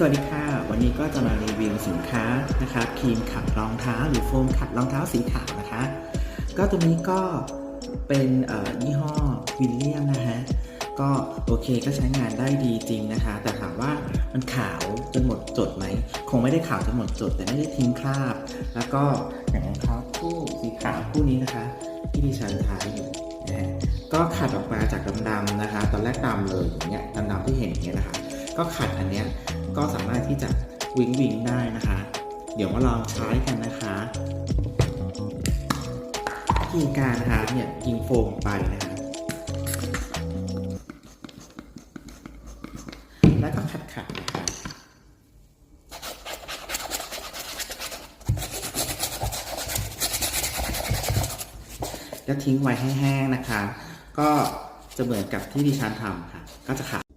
สวัสดีค่ะ วันนี้ก็จะมารีวิวสินค้านะคะครีมขัดรองเท้าหรือโฟมขัดรองเท้าสีขาวนะคะ ก็ตัวนี้ก็เป็นยี่ห้อวิลเลียมนะฮะก็โอเคก็ใช้งานได้ดีจริงนะคะ แต่ถามว่ามันขาวจนหมดจดไหม คงไม่ได้ขาวจนหมดจด แต่ไม่ได้ทิ้งคราบ แล้วก็อย่างรองเท้าคู่สีขาวคู่นี้นะคะ ที่ดิฉันใช้อยู่นะฮะก็ขัดออกมาจากดำๆนะคะ ตอนแรกดำเลยอย่างเงี้ยดำๆที่เห็นอย่างเงี้ยนะคะ ก็ขัดอันเนี้ย ก็สามารถที่จะวิงวิงได้นะคะ เดี๋ยวมาลองใช้กันนะคะวิธีการนะคะเนี่ยยิงโฟมไปนะคะแล้วก็ขัดขัดนะคะก็ทิ้งไว้ให้แห้งนะคะ ก็จะเหมือนกับที่ดิฉันทำค่ะ ก็จะขัด